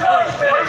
Let's go, man!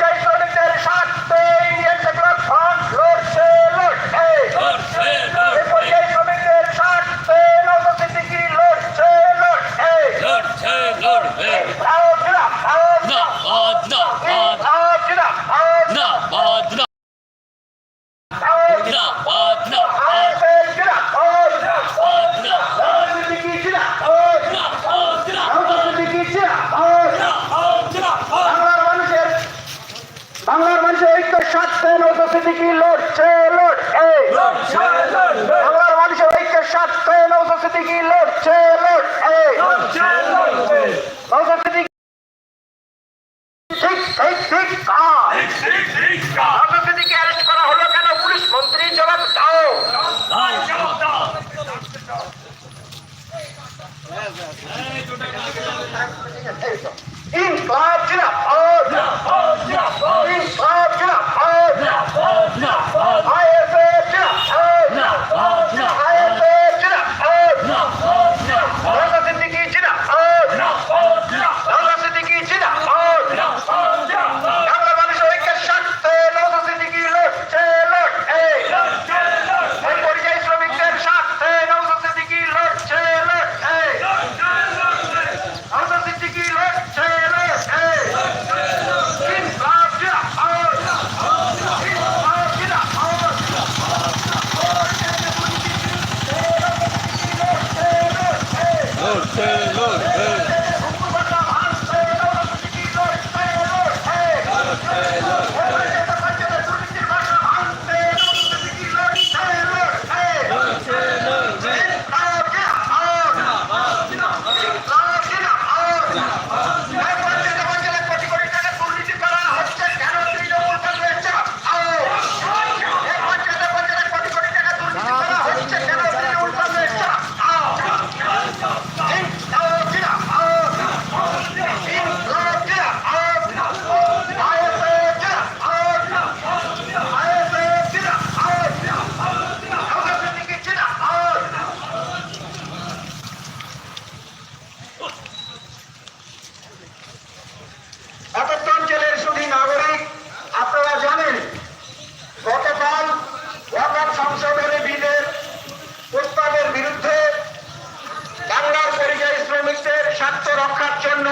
রক্ষার জন্য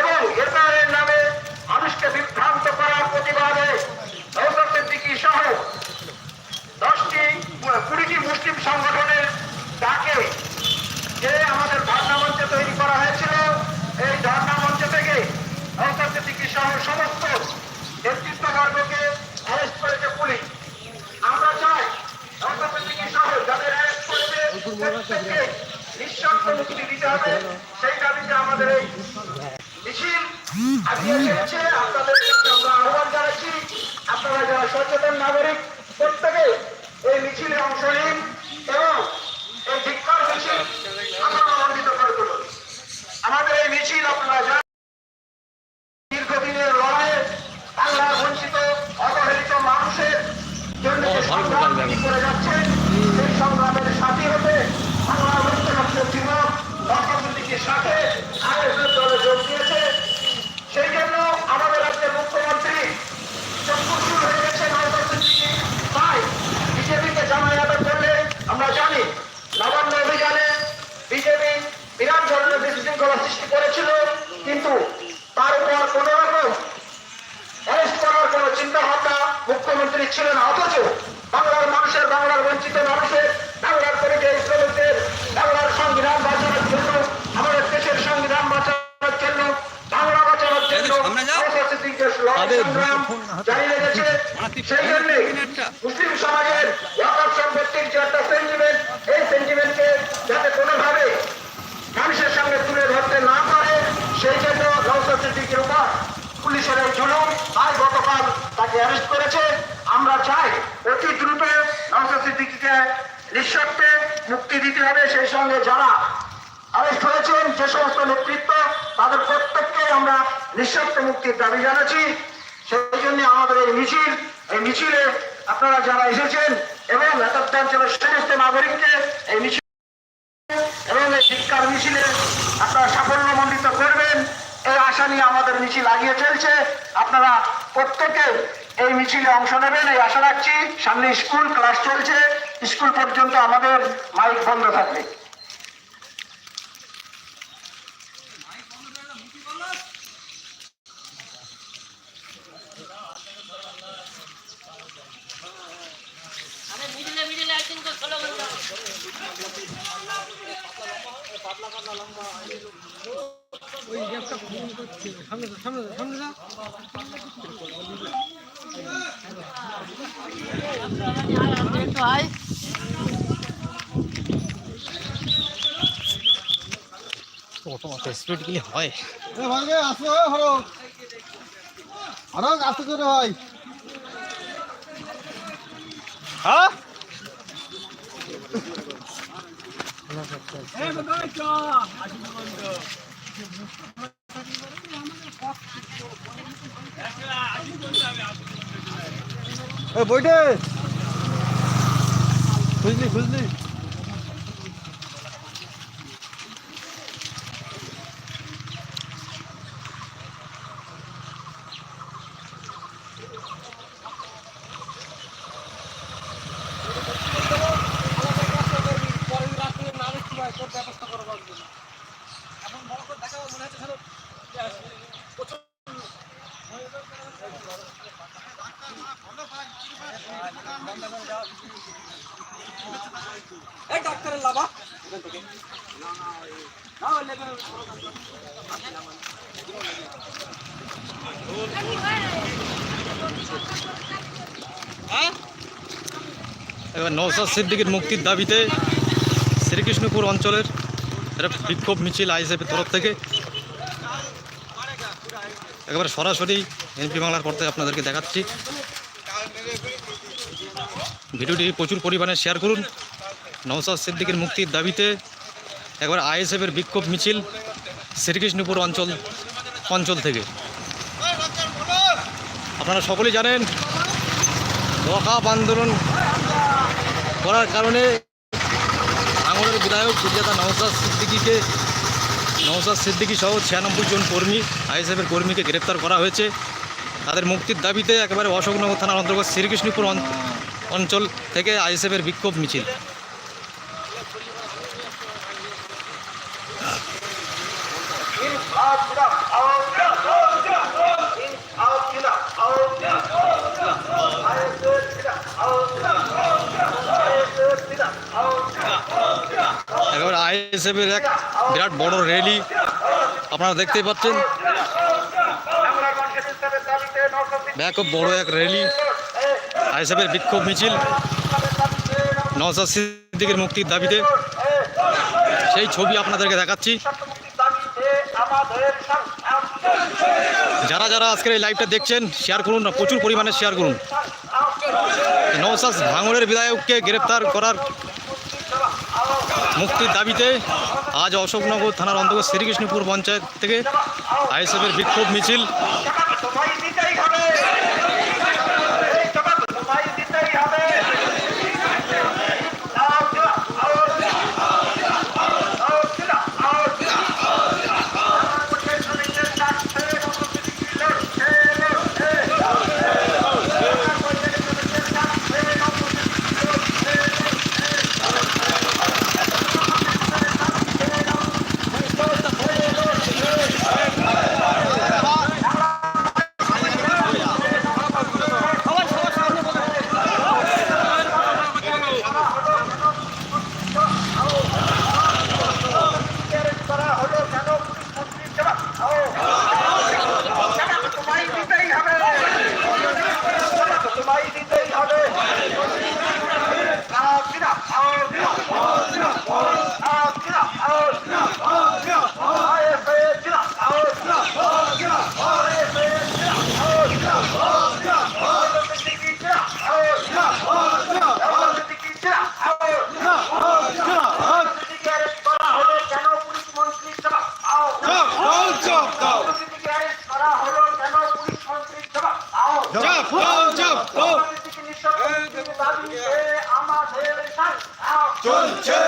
এবং এসআরের নামে মানুষকে বিভ্রান্ত করার প্রতিবাদে নৌসর সহ দশটি কুড়িটি মুসলিম সংগঠনের ডাকে যে আমাদের ধর্ণা মঞ্চ তৈরি করা হয়েছিল এই ধর্ণা মঞ্চ থেকে সিদ্দিকী সহ সমস্ত নেতৃত্ববর্গকে অ্যারেস্ট করেছে পুলিশ। আমরা চাই সিদ্দিকী সহ যাদের অ্যারেস্ট করেছে নিঃশর্ত মুক্তি দিতে হবে। সেই দাবিতে আমাদের আপনারা যারা সচেতন নাগরিক, প্রত্যেকে এই মিছিলে অংশ নিন এবং এই ধিক্কার মিছিল আমাদের এই মিছিল আপনারা জানেন দীর্ঘদিনের লড়াইয়ে বাংলার বঞ্চিত অবহেলিত মানুষের জন্য যে সংগ্রাম তিনি করে যাচ্ছেন সেই সংগ্রামের সাথী হতে বাংলার ঐক্যরাষ্ট্র যুবক অর্থনীতির সাথে আইএসএফ দলে যোগ দিয়েছে সেই জন্য আমাদের রাজ্যের মুখ্যমন্ত্রী চক্ষুষুর হয়ে গেছে নবদীপী তাই বিজেপিকে জামায়াত করলে আমরা জানি নবান্ন অভিযানে বিজেপি বিরাট ধরনের বিশৃঙ্খলা সৃষ্টি করেছিল কিন্তু তার উপর কোন রকম অ্যারেস্ট করার কোন চিন্তা ভাবনা মুখ্যমন্ত্রী ছিলেন না অথচ বাংলার মানুষের বাংলার বঞ্চিত মানুষের বাংলার পরিযায়ী শ্রমিকদের বাংলার সংবিধান বাঁচানোর জন্য আমাদের দেশের সংবিধান বাঁচানোর জন্য বাংলা বাঁচানোর জন্য সামনে যাও। অসহযোগীদের লড়াই সংগ্রাম জারি রেখেছে সেই জন্য মুসলিম সমাজের ওয়াকফ সম্পত্তির যে একটা সেন্টিমেন্ট এই সেন্টিমেন্টকে যাতে কোনোভাবে মানুষের সামনে তুলে ধরতে না পারে সেই জন্য নৌসাদ সিদ্দিকের উপর এই জুলুম তাই গতকাল তাকে অ্যারেস্ট করেছে। আমরা চাই অতি দ্রুত নৌসাদ সিদ্দিকিকে নিঃশর্তে মুক্তি দিতে হবে। সেই সঙ্গে যারা অ্যারেস্ট হয়েছেন যে সমস্ত নেতৃত্ব, তাদের প্রত্যেককে আমরা নিঃশর্ত মুক্তির দাবি জানাচ্ছি। সেই জন্য আমাদের এই মিছিল, এই মিছিলে আপনারা যারা এসেছেন এবং এতদ্দাঞ্চলের সমস্ত নাগরিককে এই মিছিল এবং এই শিক্ষার মিছিলে আপনারা সাফল্যমণ্ডিত করবেন। আশা নিয়ে আমাদের মিছিল আগিয়ে চলছে। আপনারা প্রত্যেকে এই মিছিলে অংশ নেবেন, এই আশা রাখছি। সামনে স্কুল, ক্লাস চলছে। স্কুল পর্যন্ত আমাদের মাইক বন্ধ থাকবে। আরে মিডিলে মিডিলে একদিন করে ষোলো ঘণ্টা একটু আয় অত স্পিড গেলে হয়? এ আসো হরো হরো আসতে করে ভাই। হ্যাঁ? এ বইটে খুঁজলি বুঝলি নৌসাদ সিদ্দিকের মুক্তির দাবিতে শ্রীকৃষ্ণপুর অঞ্চলের একটা বিক্ষোভ মিছিল আইএসএফের তরফ থেকে। একেবারে সরাসরি এমপি বাংলার থেকে আপনাদেরকে দেখাচ্ছি। ভিডিওটি প্রচুর পরিমাণে শেয়ার করুন। নৌসাদ সিদ্দিকের মুক্তির দাবিতে একবার আইএসএফের বিক্ষোভ মিছিল শ্রীকৃষ্ণপুর অঞ্চল অঞ্চল থেকে। আপনারা সকলেই জানেন ওয়াকাপ আন্দোলন করার কারণে ভাঙড়ের বিধায়ক সুজাতা নওসাদ সিদ্দিকিকে নওসাদ সিদ্দিকি সহ ছিয়ানব্বই জন কর্মী আইএসএফের কর্মীকে গ্রেপ্তার করা হয়েছে তাদের মুক্তির দাবিতে একেবারে অশোকনগর থানার অন্তর্গত শ্রীকৃষ্ণপুর অঞ্চল থেকে আইএসএফের বিক্ষোভ মিছিল একেবারে আইএসএফের এক বিরাট বড় র্যালি আপনারা দেখতেই পাচ্ছেন। ব্যাপক বড় এক র্যালি আইএসএফের বিক্ষোভ মিছিল নওসাদ সিদ্দিকের মুক্তির দাবিতে। সেই ছবি আপনাদেরকে দেখাচ্ছি। যারা যারা আজকের এই লাইভটা দেখছেন শেয়ার করুন না, প্রচুর পরিমাণে শেয়ার করুন। নওসাদ ভাঙড়ের বিধায়ককে গ্রেপ্তার করার মুক্তির দাবিতে আজ অশোকনগর থানার অন্তর্গত শ্রীকৃষ্ণপুর পঞ্চায়েত থেকে আইএসএফের বিক্ষোভ মিছিল চলছে।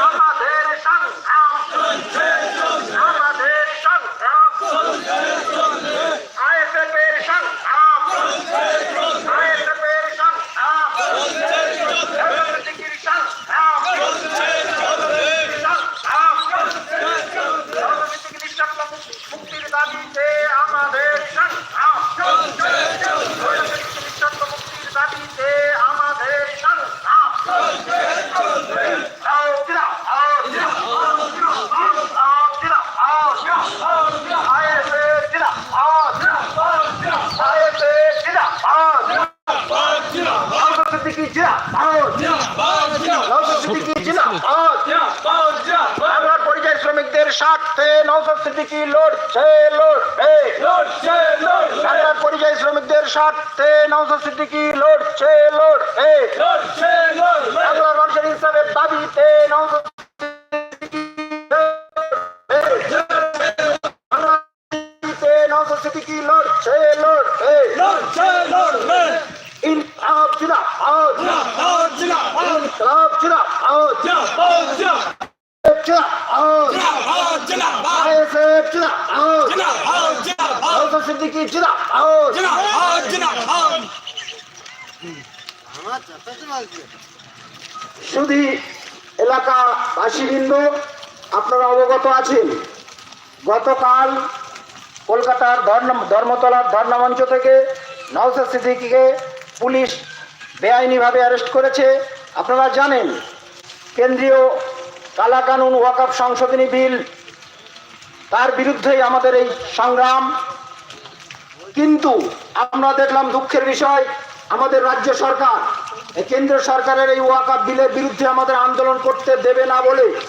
আমাদের সংগ্রাম আমাদের সংগ্রাম আইএসএফের সংগ্রাম আইএসএফের সংগ্রাম রাজনীতির সংগ্রাম সংগ্রাম রাজনীতিক নিঃশব্দ মুক্তির দাবিতে আমাদের সংগ্রাম রাজনীতিক নিঃশব্দ মুক্তির দাবিতে আমাদের সংগ্রাম আও জিরা আও জিরা আও জিরা আও জিরা আও জিরা আইএসএ জিরা আও জিরা আইএসএ জিরা আও জিরা রাজনীতিক জিরা আও জিরা জিরা পরিযায়ী শ্রমিকদের স্বার্থে নৌসাদ সিদ্দিকি লড়ছে লড়বে। বাংলার পরিযায়ী শ্রমিকদের স্বার্থে নৌসাদ সিদ্দিকি লড়ছে লড়ছে আমরা মানুষের হিসাবে দাবিতে নৌসাদ আছেন। গতকাল কলকাতার ধর্ম- ধর্মতলার ধর্ণামঞ্চ থেকে নওসাদ সিদ্দিকিকে পুলিশ বেআইনিভাবে অ্যারেস্ট করেছে। আপনারা জানেন, কেন্দ্রীয় কালাকানুন ওয়াকফ সংশোধনী বিল, তার বিরুদ্ধেই আমাদের এই সংগ্রাম। কিন্তু আমরা দেখলাম দুঃখের বিষয়, আমাদের রাজ্য সরকার কেন্দ্র সরকারের এই ওয়াকাপ বিলের বিরুদ্ধে আমাদের আন্দোলন করতে দেবে না বলে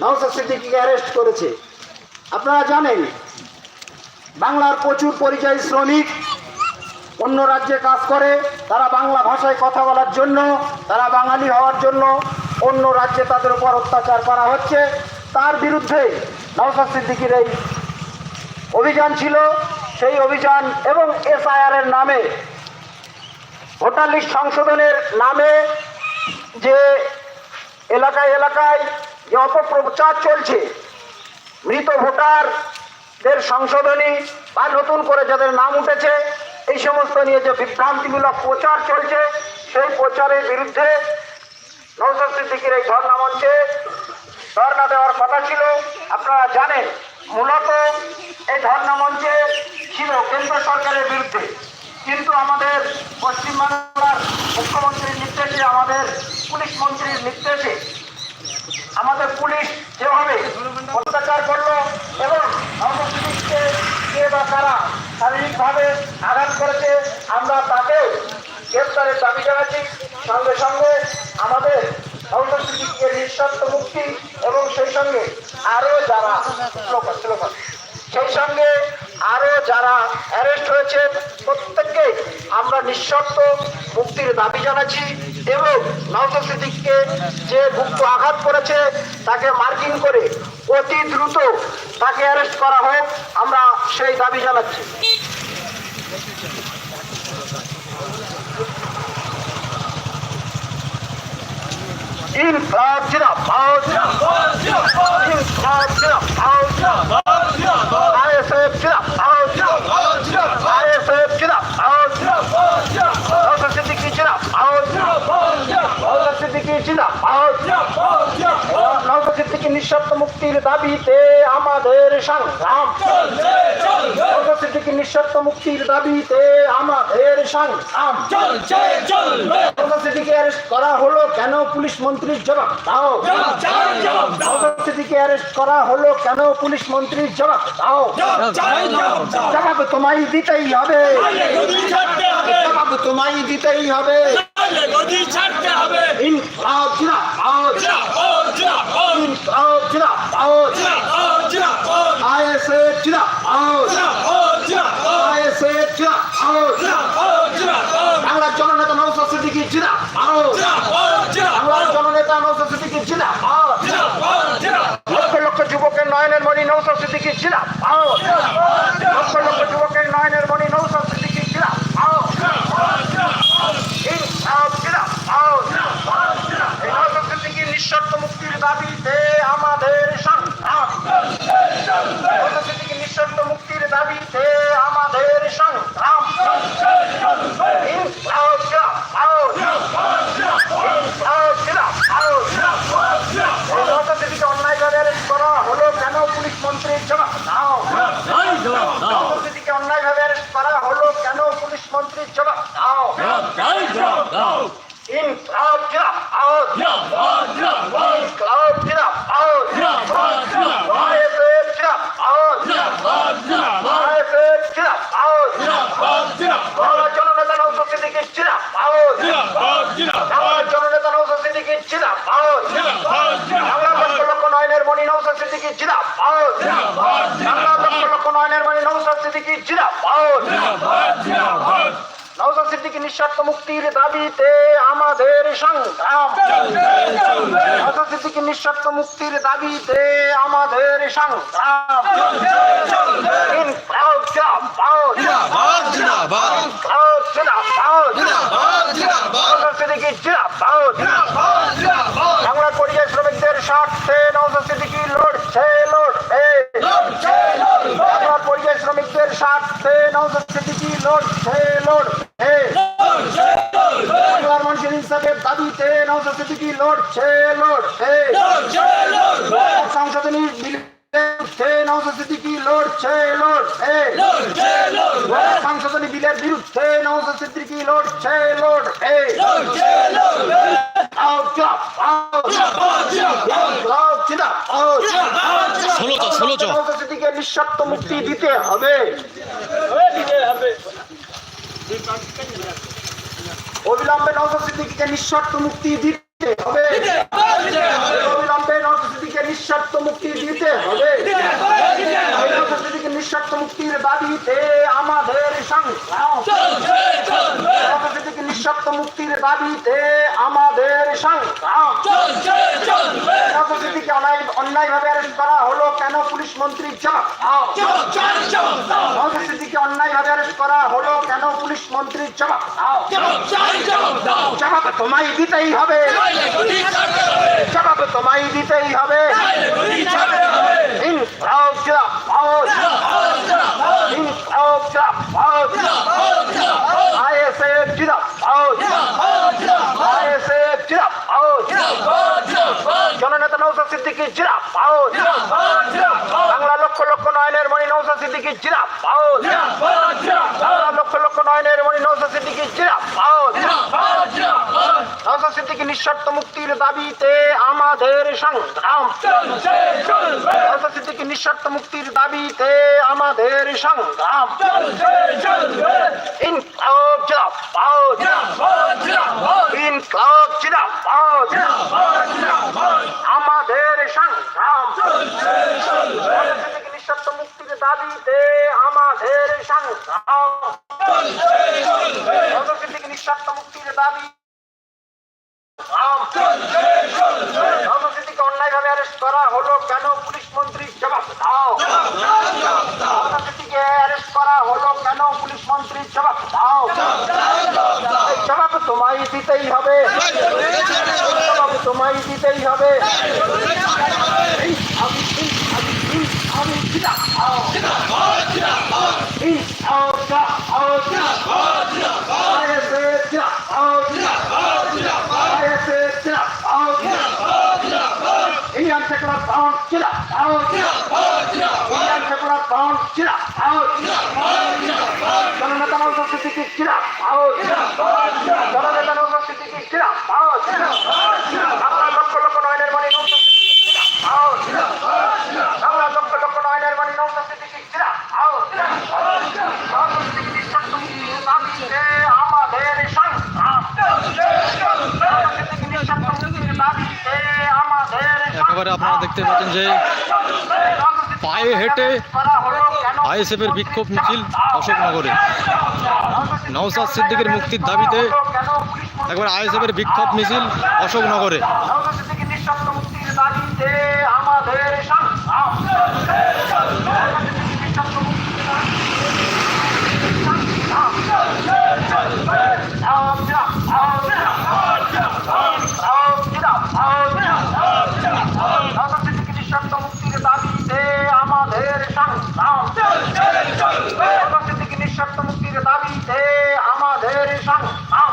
নওসাদ সিদ্দিকিকে অ্যারেস্ট করেছে। আপনারা জানেন, বাংলার প্রচুর পরিযায়ী শ্রমিক অন্য রাজ্যে কাজ করে, তারা বাংলা ভাষায় কথা বলার জন্য, তারা বাঙালি হওয়ার জন্য অন্য রাজ্যে তাদের উপর অত্যাচার করা হচ্ছে। তার বিরুদ্ধে নওসাদ সিদ্দিকির এই অভিযান ছিল। সেই অভিযান এবং এসআইআর এর নামে, ভোটার লিস্ট সংশোধনের নামে যে এলাকায় এলাকায় যে অপপ্রচার চলছে। মৃত ভোটারদের সংশোধনী বা নতুন করে যাদের নাম উঠেছে, এই সমস্ত নিয়ে যে বিভ্রান্তিমূলক প্রচার চলছে, সেই প্রচারের বিরুদ্ধে সিদ্দিকির এই ধর্ণা মঞ্চে ধর্ণা দেওয়ার কথা ছিল। আপনারা জানেন, মূলত এই ধর্ণা মঞ্চে ছিল কেন্দ্র সরকারের বিরুদ্ধে। কিন্তু আমাদের পশ্চিমবাংলার মুখ্যমন্ত্রীর নির্দেশে, আমাদের পুলিশ মন্ত্রীর নির্দেশে আমাদের পুলিশ যেভাবে অত্যাচার করল এবং নবপুলিশকে কে বা কারা শারীরিকভাবে আঘাত করেছে, আমরা তাকেও গ্রেপ্তারের দাবি জানাচ্ছি। সঙ্গে সঙ্গে আমাদের নবপুলিশকে নিঃস্বার্থ মুক্তি এবং সেই সঙ্গে আরও যারা সেই সঙ্গে আরও যারা অ্যারেস্ট হয়েছে, প্রত্যেককে আমরা নিঃশর্ত মুক্তির দাবি জানাচ্ছি। এবং নওসাদ সিদ্দিককে যে গুপ্ত আঘাত করেছে, তাকে মার্কিং করে অতি দ্রুত তাকে অ্যারেস্ট করা হোক, আমরা সেই দাবি জানাচ্ছি সিদ্দিকী জিন্দাবাদ নওসাদ সিদ্দিকী নিঃশব্দ মুক্তির দাবিতে আমাদের সংগ্রাম। নওসাদ সিদ্দিকী নিঃশব্দ মুক্তির দাবিতে আমাদের সংগ্রাম। চলবে অ্যারেস্ট করা হলো কেন পুলিশ মন্ত্রীর জবাব দাও। অ্যারেস্ট করা হলো কেন পুলিশ মন্ত্রীর জবাব দাও। জবাব তোমায় দিতেই হবে। জবাব তোমায় দিতেই হবে। ইনকলাব ইনকলাব জিন্দাবাদ আইএসএফ জিন্দাবাদ আইএসএফ জিন্দাবাদ বাংলার জননেতা নওশাদ সিদ্দিকী জিন্দাবাদ বাংলার জননেতা নওশাদ সিদ্দিকী জিন্দাবাদ লক্ষ লক্ষ যুবকের নয়নের মণি নৌসা সিদ্দিকি ছিলাম লক্ষ লক্ষ যুবকের নয়নের মণি নৌসা সিদ্দিকি ছিলাম এই নৌসা সিদ্দিকির নিঃশর্ত মুক্তির দাবিতে আমাদের সংগ্রাম নৌসা সিদ্দিকির নিঃশর্ত মুক্তির দাবিতে আমাদের সংগ্রাম ইনকলাব জিন্দাবাদ। এই নৌসা সিদ্দিকি অন্যায়ভাবে অ্যারেস্ট করা হলো কেন পুলিশ মন্ত্রীর জবাব দাও নৌসাদিকে অন্যায়ভাবে অ্যারেস্ট করা হলো কেন পুলিশ মন্ত্রীর জবাব দাও ইনকলাব জিন্দাবাদ ইনকলাব জিন্দাবাদ আইএসএফ জিন্দাবাদ আইএসএফ জিন্দাবাদ বাংলার জননেতা নৌসা সিদ্দিকী জিন্দাবাদ বাংলার জননেতা নৌসা সিদ্দিকী জিন্দাবাদ বাংলার লক্ষ লক্ষ নয়নের মণি নৌসা সিদ্দিকী জিন্দাবাদ বাংলার লক্ষ লক্ষ নয়নের মণি নৌসা সিদ্দিকী জিন্দাবাদ নৌসা সিদ্দিকী নিঃস্বার্থ মুক্তির দাবিতে আমাদের সংগ্রাম। নিঃস্বার্থ মুক্তির দাবিতে আমাদের সংগ্রাম। বাংলার পরিযায়ী শ্রমিকদের স্বার্থে নৌসা সিদ্দিকী লড়ছে শ্রমিকদের স্বার্থে নৌসা সিদ্দিকী লড়ছে মানুষের ইনসাফের দাবিতে নৌসা সিদ্দিকী লড়ছে। বিরুদ্ধে সিদ্দিকী লড়ছে সংশোধনী বিলের বিরুদ্ধে নৌসা সিদ্দিকী লড়ছে। লড়বে Out, out, out. Out, out. ষোলোটা ষোলোটা নৌসা সিদ্দিকীকে নিঃশর্ত মুক্তি দিতে হবে। অবিলম্বে নৌসা সিদ্দিকীকে নিঃশর্ত মুক্তি দিতে হবে। অবিলম্বে নৌসা সিদ্দিকীকে নিঃশর্ত মুক্তি দিতে হবে। সিদ্দিকীর নিঃশর্ত মুক্তির দাবিতে আমাদের সংগ্রাম নৌসা মুক্তির দাবিতে আমাদের সংগ্রাম। অন্যায় অ্যারেস্ট করা হলো কেন পুলিশ জবাব? অন্যায়ভাবে অ্যারেস্ট করা হলো কেন পুলিশ জবাব? জবাব তোমায় দিতেই হবে। জবাব তোমায় দিতেই হবে আইএসএফ জিন্দাবাদ আইএসএফ জিন্দাবাদ জননেতা নৌসা সিদ্দিকী বাংলা লক্ষ লক্ষ নয়নের মণি নৌসা সিদ্দিকী জিন্দাবাদ বাংলা লক্ষ লক্ষ নয়নের মণি নৌসা সিদ্দিকী জিন্দাবাদ নৌসা সিদ্দিকী নিঃশর্ত মুক্তির দাবিতে আমাদের সংগ্রাম নৌসা সিদ্দিকী নিঃশর্ত মুক্তির দাবিতে আমাদের সংগ্রাম ইনকলাব ইনকলাব জিন্দাবাদ আমাদের সংগ্রাম নৌসা সিদ্দিকী নিঃশর্ত মুক্তির দাবিতে আমাদের সংগ্রাম সিদ্দিকী নিঃশর্ত মুক্তির দাবি নৌসাদিকে অন্যায়ভাবে অ্যারেস্ট করা হলো কেন পুলিশ মন্ত্রীর জবাব দাও নৌসাদিকে অ্যারেস্ট করা হলো কেন পুলিশ মন্ত্রীর জবাব দাও জবাব তোমায় দিতেই হবে জবাব তোমায় দিতেই হবে এই আমি এই আমি এই আমি জিনা আও এই আও যা আও যা আইএসএ যা আও যা আইএসএ যা আও যা ইন্ডিয়ান সেকুলার ফ্রন্ট চিরা আও ইন্ডিয়ান সেকুলার ফ্রন্ট চিরা আও জননেতা নৌসা সিদ্দিকী চিরা আও জননেতা নৌসা সিদ্দিকী চিরা দেখতে পাচ্ছেন যে পায়ে হেঁটে আইএসএফের বিক্ষোভ মিছিল অশোকনগরে। নওসাদ সিদ্দিকের মুক্তির দাবিতে একবার আইএসএফের বিক্ষোভ মিছিল অশোকনগরে সংগ্রাম মুক্তির দাবিতে সংগ্রাম নিঃশর্ত মুক্তির দাবিতে আমাদের সংগ্রাম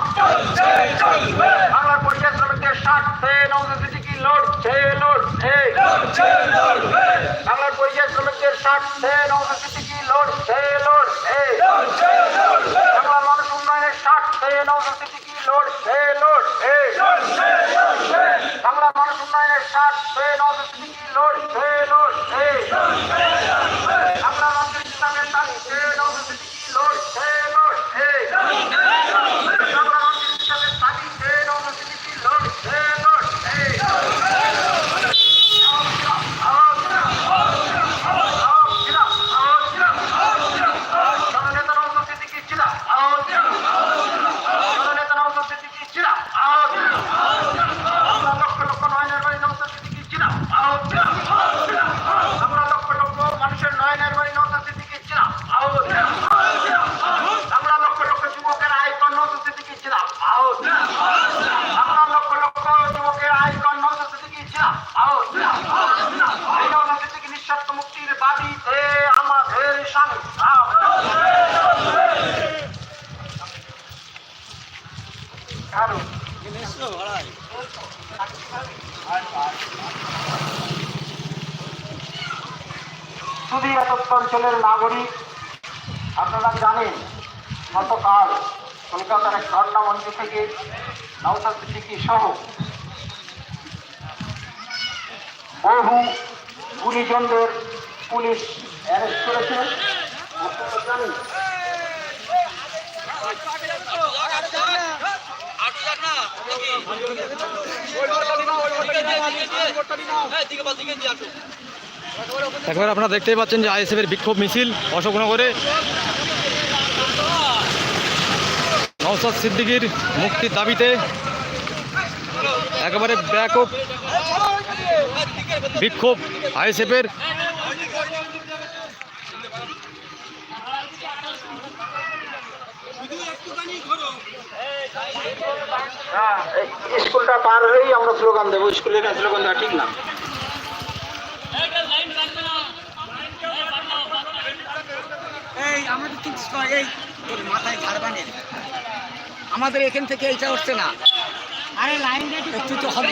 বাংলার পরিচয় শ্রমিকদের স্বার্থে নৌসিটি কি লড়ছে লড়ছে বাংলার পরিচয় শ্রমিকদের স্বার্থে নৌসিটি কি লড়ছে লড়ছে বাংলার মানুষ উন্নয়নের স্বার্থে নৌসিটি কি লড়ছে লড়ছে বাংলার মানুষ উন্নয়নের স্বার্থে নৌসিটি কি লড়ছে লড়ছে অঞ্চলের নাগরিক, আপনারা জানেন, গতকাল কলকাতার এক ধর্ণা মঞ্চ থেকে সিদ্দিকী সহ বহু গুণীজনদের পুলিশ অ্যারেস্ট করেছে। আপনারা জানেন একবার আপনারা দেখতেই পাচ্ছেন যে আইএসএফের বিক্ষোভ মিছিল অশোকনগরে। নওসাদ সিদ্দিকির মুক্তির দাবিতে একেবারে ব্যাপক বিক্ষোভ আইএসএফের হ্যাঁ এই স্কুলটা পার হয়েই আমরা স্লোগান দেবো। স্কুলের কাছে স্লোগান দেওয়া ঠিক না। আমাদের আমাদের এখান থেকে এইটা হচ্ছে না। আরে লাইন একটু তো হবে।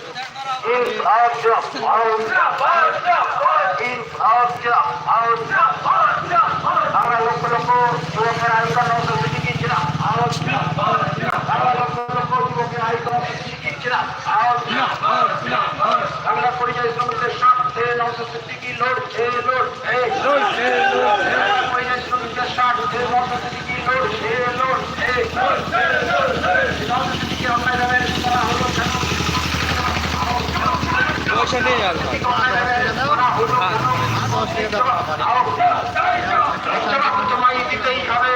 আমরা লক্ষ লক্ষ যুবকের আইকন নৌসদ শিখিয়েছিলাম আমরা লক্ষ লক্ষ যুবকের আইকন শিখিয়েছিলাম বাংলা পরিচয় শ্রমিকদের স্বার্থে নৌসদ সিদ্দিকি লড়ছে লড়ছে পরিচয় শ্রমিকদের স্বার্থে নৌসদ সিদ্দিকি লড়ছে লড়ছে নৌসদ সিদ্দিকি অন্যায় ভাবে করা হলো কেন তোমায় দিতেই হবে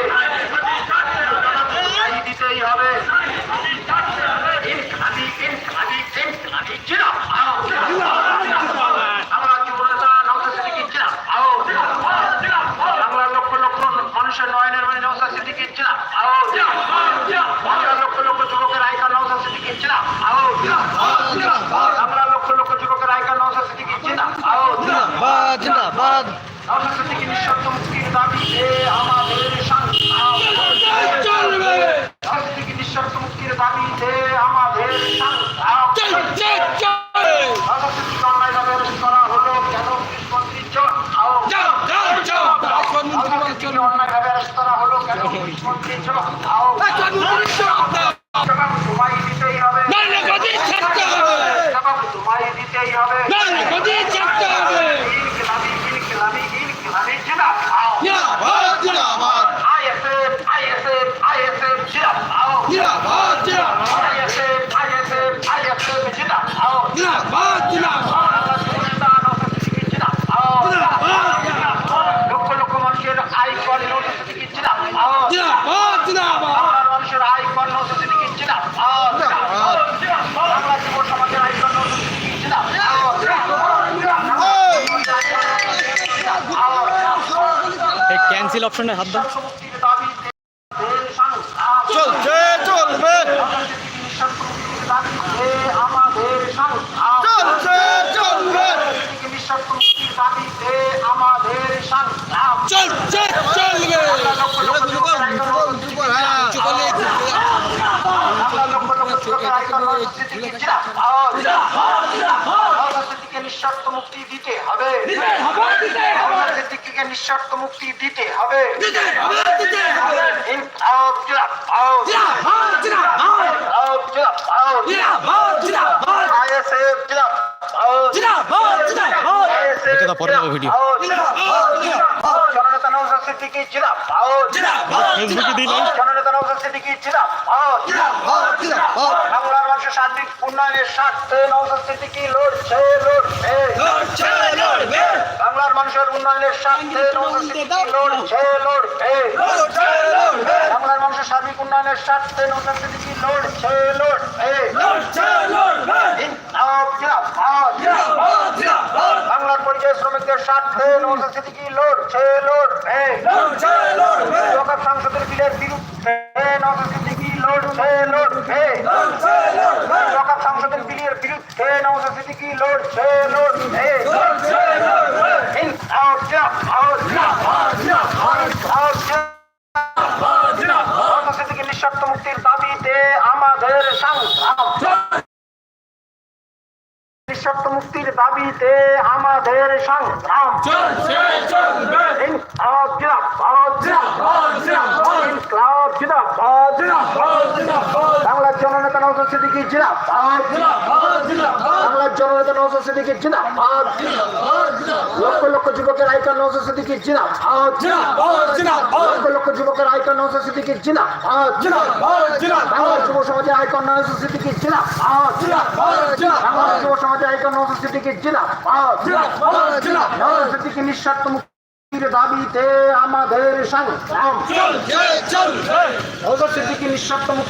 দিতেই হবে। আমরা যুবনেতা নওশাদ সিদ্দিকী জিরাফ, আও। বাংলার লক্ষ লক্ষ মানুষের নয়নের মানে নওশাদ সিদ্দিকী জিরাফ, আও। বাংলার লক্ষ লক্ষ যুবকের আইকন নওশাদ সিদ্দিকী জিরাফ, আও। আমরা লক্ষ লক্ষ যুবকের আইকন নওশাদ সিদ্দিকী জিরাফ, আও। জিন্দাবাদ। জিন্দাবাদ নওশাদ সিদ্দিকী নিঃশর্ত মুক্তির দাবিতে আমাদের সংগ্রাম চলবে রাজনীতি নিঃশর্ত মুক্তির দাবিতে আমাদের সংগ্রাম রাজনীতি অন্যায়ভাবে অ্যারেস্ট করা হলো কেন পুলিশ মন্ত্রী জন আও জবাব দাও জবাব তোমায় দিতেই হবে জবাব তোমায় দিতেই হবে ইনকিলাবি ইনকিলাবি ইনকিলাবি জবাব দাও জিন্দাবাদ জিন্দাবাদ আইএসএফ আইএসএফ আইএসএফ জবাব দাও জিন্দাবাদ জিন্দাবাদ আইএসএফ আইএসএফ আইএসএফ জবাব দাও জিন্দাবাদ জিন্দাবাদ লক্ষ লক্ষ মানুষের আইকন নোটিস দিচ্ছিলাম জিন্দাবাদ জিন্দাবাদ বাংলার মানুষের আইকন নোটিস দিচ্ছিলাম বাংলা যুব সমাজের আইকন নোটিস দিচ্ছিলাম এই ক্যান্সেল অপশনে হাত দাও। চলছে চলবে আমাদের সংগ্রাম চলছে চলবে দাবিতে আমাদের সংগ্রাম চলছে চলবে নিঃশর্ত মুক্তি দিতে হবে। সিদ্দিকিকে নিঃশর্ত মুক্তি দিতে হবে ইনকলাব জিন্দাবাদ। ইনকলাব জিন্দাবাদ। ISF জিন্দাবাদ। ISF এটা তো ভিডিও। জিন্দাবাদ। জননেতা নওশাদ সিদ্দিকী জিন্দাবাদ। ফেসবুকে নওশাদ সিদ্দিকী জিন্দাবাদ। বাংলার মানুষের সার্বিক উন্নয়নের স্বার্থে নওশাদ সিদ্দিকী লড়ছে লড়ছে। বাংলার মানুষের উন্নয়নের স্বার্থে নওশাদ সিদ্দিকী লড়ছে লড়ছে বাংলার মানুষের সার্বিক উন্নয়নের স্বার্থে নওশাদ সিদ্দিকী লড়ছে লড়ছে বাংলার পরিচয় শ্রমিকদের স্বার্থে নওশাদ সিদ্দিকী লড়ছে লড়ছে সংসদের বিলের বিরুদ্ধে নওশাদ সিদ্দিকী লড়ছে লড়ছে লোকসভা সংসদের বিলের বিরুদ্ধে নওশাদ সিদ্দিকী লড়ছে লড়ছে মুক্তির দাবিতে আমাদের আমাদের সংগ্রাম ইনকলাব জিন্দাবাদ। ইনকলাব জিন্দাবাদ। বাংলার জননেতা নওশাদ সিদ্দিকী জিন্দাবাদ বাংলার জননেতা নওশাদ সিদ্দিকী জিন্দাবাদ লক্ষ লক্ষ যুবকের আইকন নওশাদ সিদ্দিকী জিন্দাবাদ লক্ষ লক্ষ যুবকের আইকন নওশাদ সিদ্দিকী জিন্দাবাদ বাংলার যুব সমাজের আইকন নওশাদ সিদ্দিকী জিন্দাবাদ বাংলার যুব সমাজের আইকন নওশাদ সিদ্দিকী জিন্দাবাদ সিদ্দিকী নিঃস্বার্থ মুক্তির দাবিতে আমাদের সংগ্রাম সিদ্দিকী নিঃস্বার্থ মুক্তি